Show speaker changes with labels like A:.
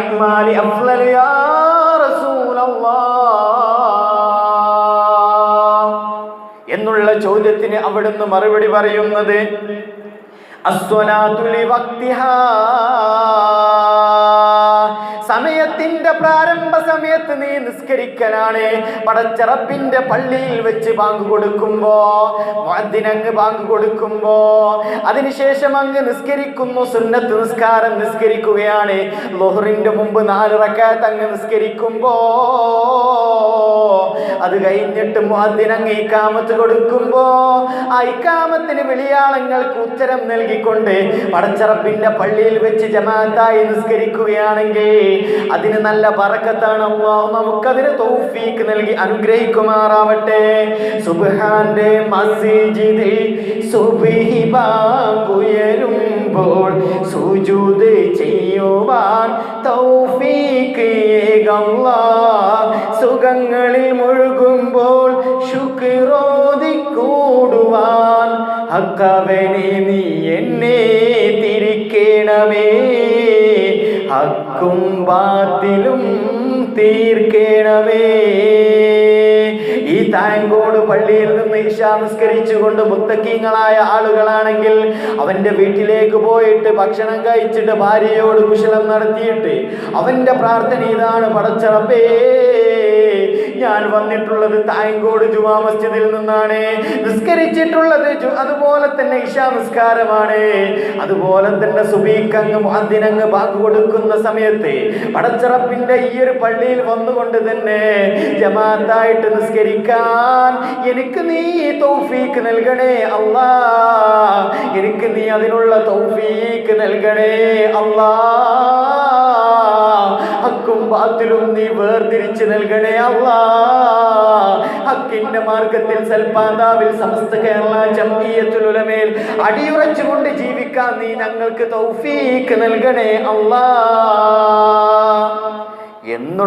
A: അഹ്മാലി അഫ്ളൽ യാ റസൂലല്ലാഹ് എന്നുള്ള ചോദ്യത്തിന് അവിടുന്ന് മറുപടി പറയുന്നത് അസ്വനാതുലി ലിവക്തിഹാ. സമയത്തിന്റെ പ്രാരംഭ സമയത്ത് നീ നിസ്കരിക്കലാണ്. പടച്ചറപ്പിന്റെ പള്ളിയിൽ വെച്ച് ബാങ്ക് കൊടുക്കുമ്പോ അതിനങ്ങ് ബാങ്ക് കൊടുക്കുമ്പോ അതിനുശേഷം അങ്ങ് നിസ്കരിക്കുന്നു സുന്നത്ത് നിസ്കാരം നിസ്കരിക്കുകയാണ്. ലോഹറിന്റെ മുമ്പ് നാല് റക്കാത്ത് അങ്ങ് നിസ്കരിക്കുമ്പോ അത് കഴിഞ്ഞിട്ട് മുഅദ്ദിനങ്ങ് കാമത്ത് കൊടുക്കുമ്പോ ആ ഇക്കാമത്തിന് വിളിയാളങ്ങൾക്ക് ഉത്തരം നൽകിക്കൊണ്ട് പടച്ചറപ്പിന്റെ പള്ളിയിൽ വെച്ച് ജമാഅത്തായി നിസ്കരിക്കുകയാണെങ്കിൽ അതിന് നല്ല ബറക്കത്താണ് അള്ളാഹു നമുക്കതിന് തൗഫീക്ക് നൽകി അനുഗ്രഹിക്കുമാറാവട്ടെ. സുബാന്റെ മസ്ജിദിൽ സുബ്ഹി ബാങ്കുയരുമ്പോൾ സുജൂദ് ചെയ്യുവാൻ തൗഫീക്ക് ഏകല്ലാഹ് ഹക്കവനെ നീ എന്നെ തിരിക്കണമേ. ഹക്കും ബാത്തിലും തീർക്കണമേ. ഈ താങ്കോട് പള്ളിയിൽ നിന്ന് ഇഷ നിസ്കരിച്ചുകൊണ്ട് മുത്തക്കീങ്ങളായ ആളുകളാണെങ്കിൽ അവന്റെ വീട്ടിലേക്ക് പോയിട്ട് ഭക്ഷണം കഴിച്ചിട്ട് ഭാര്യയോട് കുശലം നടത്തിയിട്ട് അവന്റെ പ്രാർത്ഥന ഇതാണ് പടച്ചറപ്പേ. ഞാൻ വന്നിട്ടുള്ളത് തായങ്കോട് ജുമാ മസ്ജിദിൽ നിന്നാണ്. നിസ്കരിച്ചിട്ടുള്ളത് അതുപോലെ തന്നെ ഇഷാ നിസ്കാരമാണ്. അതുപോലെ തന്നെ സുബീക്കങ്ങ് അതിനങ്ങ് ബാങ്ക് കൊടുക്കുന്ന സമയത്ത് പടച്ചിറപ്പിന്റെ ഈ ഒരു പള്ളിയിൽ വന്നുകൊണ്ട് തന്നെ ജമാഅത്തായിട്ട് നിസ്കരിക്കാൻ എനിക്ക് നീ തൗഫീക്ക് നൽകണേ അല്ലാ. എനിക്ക് നീ അതിനുള്ള തൗഫീക്ക് നൽകണേ അല്ലാ. ബാത്തിലും നീ വേർതിരിച്ച് നൽകണേ അല്ലാ ഹക്കിന്റെ മാർഗത്തിൽ സൽപാതാവിൽ സമസ്ത കേരള ജംഇയ്യത്തുൽ ഉലമയിൽ അടിയുറച്ചുകൊണ്ട് ജീവിക്കാൻ നീ ഞങ്ങൾക്ക് തൗഫീക്ക് നൽകണേ അല്ലാ എന്നുള്ള